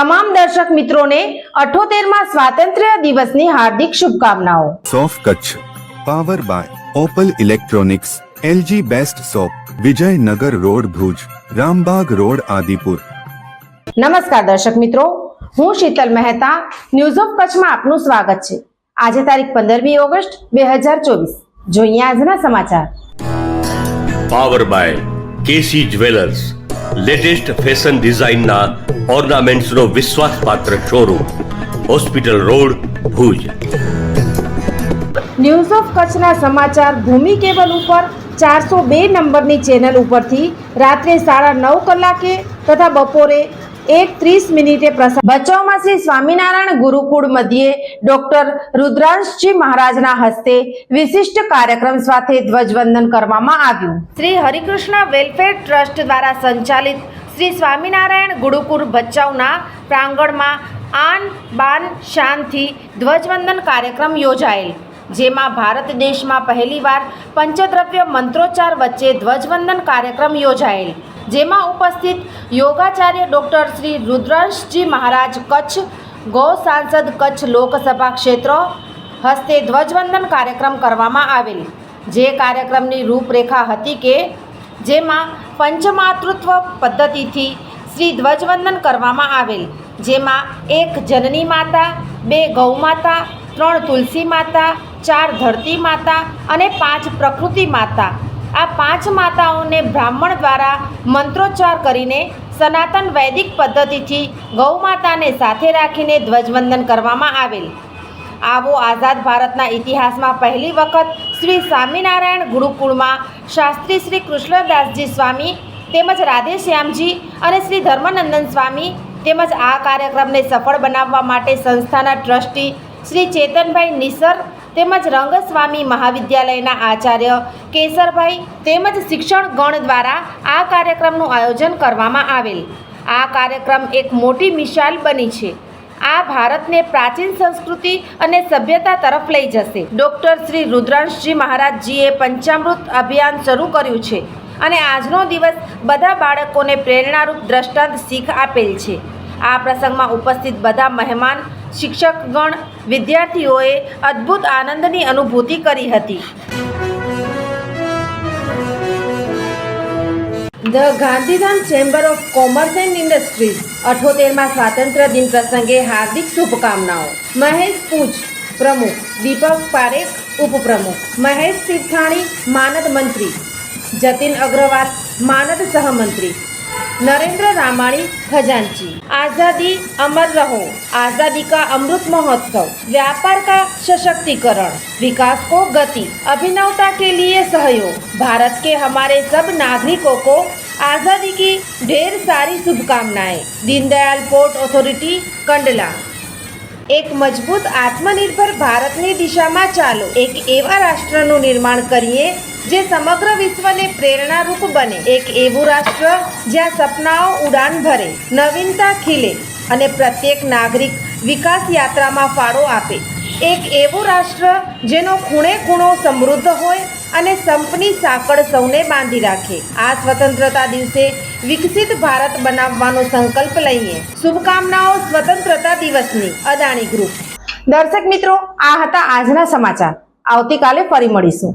તમામ દર્શક મિત્રોને અઠોતેરમાં સ્વાતંત્ર્ય દિવસની હાર્દિક શુભકામનાઓ. સોફ Kutch power by Opal electronics LG best shop Vijaynagar road Bhuj Rambag road Adipur. નમસ્કાર દર્શક મિત્રો હું શીતલ મહેતા ન્યૂઝ ઓફ કચ્છમાં આપનું સ્વાગત છે. આજે તારીખ પંદરમી ઓગસ્ટ બે હજાર ચોવીસ. જોઈએ આજના સમાચાર. Power by KC jewellers latest fashion ડિઝાઇનના ઓર્નામેન્ટ્સનો વિશ્વાસપાત્ર showroom, hospital road, Bhuj. News of કચ્છના સમાચાર ભૂમિ કેબલ ઉપર ચારસો બે નંબરની ચેનલ ઉપરથી રાત્રે સાડા નવ કલાકે તથા બપોરે એક ત્રીસ મિનિટે પ્રસાર ભચાઉમાં શ્રી સ્વામિનારાયણ ગુરુકુળ મધ્યે ડોક્ટર રુદ્રાંશજી મહારાજના હસ્તે વિશિષ્ટ કાર્યક્રમ સાથે ધ્વજવંદન કરવામાં આવ્યું. શ્રી હરિકૃષ્ણ વેલફેર ટ્રસ્ટ દ્વારા સંચાલિત શ્રી સ્વામિનારાયણ ગુરુકુળ ભચાઉના પ્રાંગણમાં આન બાન શાનથી ધ્વજવંદન કાર્યક્રમ યોજાયેલ, જેમાં ભારત દેશમાં પહેલીવાર પંચદ્રવ્ય મંત્રોચ્ચાર વચ્ચે ધ્વજવંદન કાર્યક્રમ યોજાયેલ. જેમાં ઉપસ્થિત યોગાચાર્ય ડૉક્ટર શ્રી રુદ્રંશજી મહારાજ કચ્છ, ગૌ સાંસદ કચ્છ લોકસભા ક્ષેત્ર, હસ્તે ધ્વજવંદન કાર્યક્રમ કરવામાં આવેલ. જે કાર્યક્રમની રૂપરેખા હતી કે, જેમાં પંચમાતૃત્વ પદ્ધતિથી શ્રી ધ્વજવંદન કરવામાં આવેલ. જેમાં એક જનની માતા, બે ગૌ માતા, ત્રણ તુલસી માતા, ચાર ધરતી માતા અને પાંચ પ્રકૃતિ માતા આ પાંચ માતાઓને બ્રાહ્મણ દ્વારા મંત્રોચ્ચાર કરીને સનાતન વૈદિક પદ્ધતિથી ગૌ માતાને સાથે રાખીને ધ્વજવંદન કરવામાં આવેલ. આવો આઝાદ ભારતના ઇતિહાસમાં પહેલી વખત શ્રી સ્વામિનારાયણ ગુરુકુળમાં શાસ્ત્રી શ્રી કૃષ્ણદાસજી સ્વામી તેમજ રાધેશ્યામજી અને શ્રી ધર્મનંદન સ્વામી તેમજ આ કાર્યક્રમને સફળ બનાવવા માટે સંસ્થાના ટ્રસ્ટી શ્રી ચેતનભાઈ નિસર તેમજ રંગસ્વામી મહાવિદ્યાલયના આચાર્ય કેસરભાઈ તેમજ શિક્ષણ ગણ દ્વારા આ કાર્યક્રમનું આયોજન કરવામાં આવેલ. આ કાર્યક્રમ એક મોટી મિસાલ બની છે. આ ભારતને પ્રાચીન સંસ્કૃતિ અને સભ્યતા તરફ લઈ જશે. ડૉક્ટર શ્રી રુદ્રાંશજી મહારાજજીએ પંચામૃત અભિયાન શરૂ કર્યું છે અને આજનો દિવસ બધા બાળકોને પ્રેરણારૂપ દ્રષ્ટાંત શીખ આપેલ છે. આ પ્રસંગમાં ઉપસ્થિત બધા મહેમાન શિક્ષકગણ વિદ્યાર્થીઓએ અદ્ભુત આનંદની અનુભૂતિ કરી હતી. The Gandhidham chamber of commerce and industries અઠોતેરમાં સ્વાતંત્ર્ય દિન પ્રસંગે હાર્દિક શુભકામનાઓ. મહેશ પૂંચ પ્રમુખ. દીપક પારેખ, ઉપપ્રમુખ. મહેશ તીર્થાણી, માનદ મંત્રી. જતીન અગ્રવાલ, માનદ સહમંત્રી. नरेंद्र रामाणी खजांची आजादी अमर रहो आजादी का अमृत महोत्सव व्यापार का सशक्तिकरण विकास को गति अभिनवता के लिए सहयोग भारत के हमारे सब नागरिकों को आजादी की ढेर सारी शुभकामनाएं दीनदयाल पोर्ट ऑथोरिटी कंडला એક મજબૂત આત્મનિર્ભર ભારતની દિશામાં ચાલો એક એવા રાષ્ટ્રનું નિર્માણ કરીએ જે સમગ્ર વિશ્વને પ્રેરણારૂપ બને. એક એવું રાષ્ટ્ર જ્યાં સપનાઓ ઉડાન ભરે, નવીનતા ખીલે અને પ્રત્યેક નાગરિક વિકાસ યાત્રામાં ફાળો આપે. એક એવું રાષ્ટ્ર જેનો ખૂણે ખૂણો સમૃદ્ધ હોય અને સંપની સાંકળ સૌને બાંધી રાખે. આ સ્વતંત્રતા દિવસે વિકસિત ભારત બનાવવાનો સંકલ્પ લઈએ. શુભકામનાઓ સ્વતંત્રતા દિવસની, અદાણી ગ્રુપ દર્શક મિત્રો, આ હતા આજના સમાચાર. આવતીકાલે ફરી મળીશું.